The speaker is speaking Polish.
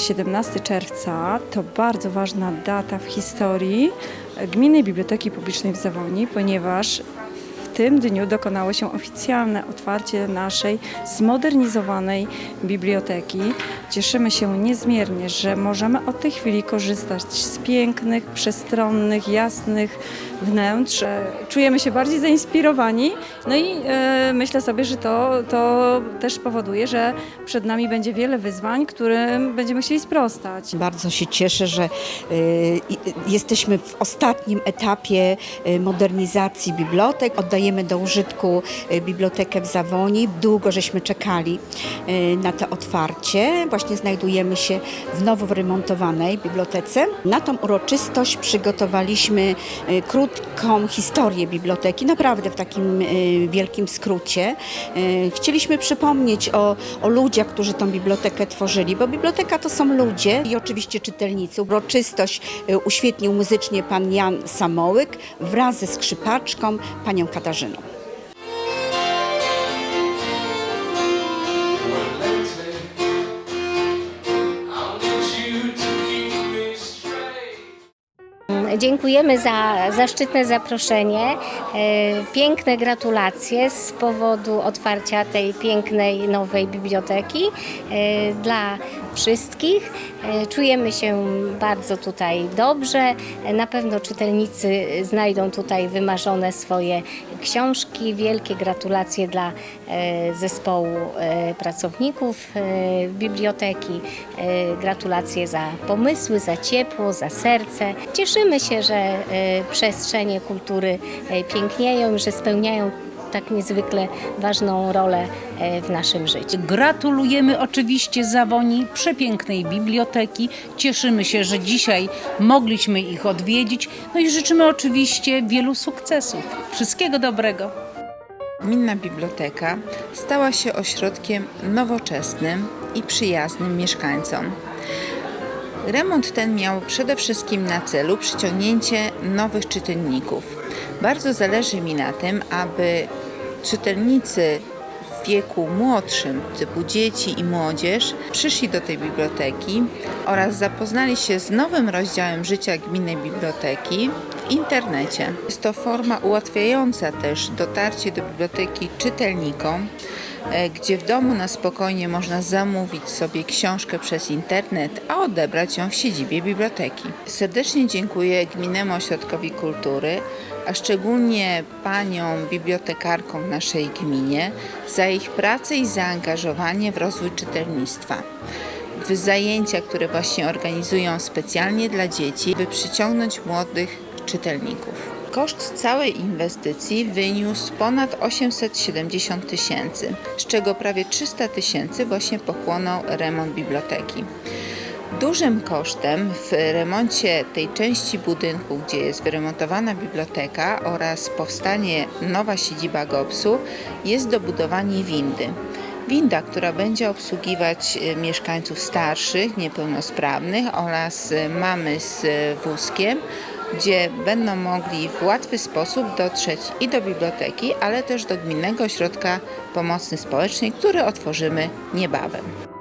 17 czerwca to bardzo ważna data w historii Gminnej Biblioteki Publicznej w Zawoni, ponieważ tym dniu dokonało się oficjalne otwarcie naszej zmodernizowanej biblioteki. Cieszymy się niezmiernie, że możemy od tej chwili korzystać z pięknych, przestronnych, jasnych wnętrz. E, Czujemy się bardziej zainspirowani, no i e, myślę sobie, że to, to też powoduje, że przed nami będzie wiele wyzwań, którym będziemy chcieli sprostać. Bardzo się cieszę, że i- jesteśmy w ostatnim etapie modernizacji bibliotek. Do użytku y, bibliotekę w Zawoni. Długo żeśmy czekali y, na to otwarcie. Właśnie znajdujemy się w nowo wyremontowanej bibliotece. Na tą uroczystość przygotowaliśmy y, krótką historię biblioteki, naprawdę w takim wielkim skrócie. Chcieliśmy przypomnieć o, o ludziach, którzy tą bibliotekę tworzyli, bo biblioteka to są ludzie i oczywiście czytelnicy. Uroczystość uświetnił muzycznie pan Jan Samołyk wraz ze skrzypaczką panią Katarzyną. Dziękujemy za zaszczytne zaproszenie. E, Piękne gratulacje z powodu otwarcia tej pięknej nowej biblioteki e, dla wszystkich. E, Czujemy się bardzo tutaj dobrze. Na pewno czytelnicy znajdą tutaj wymarzone swoje książki. Wielkie gratulacje dla e, zespołu e, pracowników e, biblioteki. Gratulacje za pomysły, za ciepło, za serce. Cieszymy się, że przestrzenie kultury pięknieją, że spełniają tak niezwykle ważną rolę e, w naszym życiu. Gratulujemy oczywiście Zawoni przepięknej biblioteki. Cieszymy się, że dzisiaj mogliśmy ich odwiedzić. No i życzymy oczywiście wielu sukcesów. Wszystkiego dobrego. Gminna Biblioteka stała się ośrodkiem nowoczesnym i przyjaznym mieszkańcom. Remont ten miał przede wszystkim na celu przyciągnięcie nowych czytelników. Bardzo zależy mi na tym, aby czytelnicy w wieku młodszym, typu dzieci i młodzież, przyszli do tej biblioteki oraz zapoznali się z nowym rozdziałem życia gminnej biblioteki w internecie. Jest to forma ułatwiająca też dotarcie do biblioteki czytelnikom, e, gdzie w domu na spokojnie można zamówić sobie książkę przez internet, a odebrać ją w siedzibie biblioteki. Serdecznie dziękuję Gminnemu Ośrodkowi Kultury, a szczególnie paniom bibliotekarkom w naszej gminie za ich pracę i zaangażowanie w rozwój czytelnictwa. W zajęcia, które właśnie organizują specjalnie dla dzieci, by przyciągnąć młodych czytelników. Koszt całej inwestycji wyniósł ponad 870 tysięcy, z czego prawie 300 tysięcy właśnie pochłonął remont biblioteki. Dużym kosztem w remoncie tej części budynku, gdzie jest wyremontowana biblioteka oraz powstanie nowa siedziba GOPS-u jest dobudowanie windy. Winda, która będzie obsługiwać e, mieszkańców starszych, niepełnosprawnych oraz e, mamy z e, wózkiem, gdzie będą mogli w łatwy sposób dotrzeć i do biblioteki, ale też do Gminnego Ośrodka Pomocy Społecznej, który otworzymy niebawem.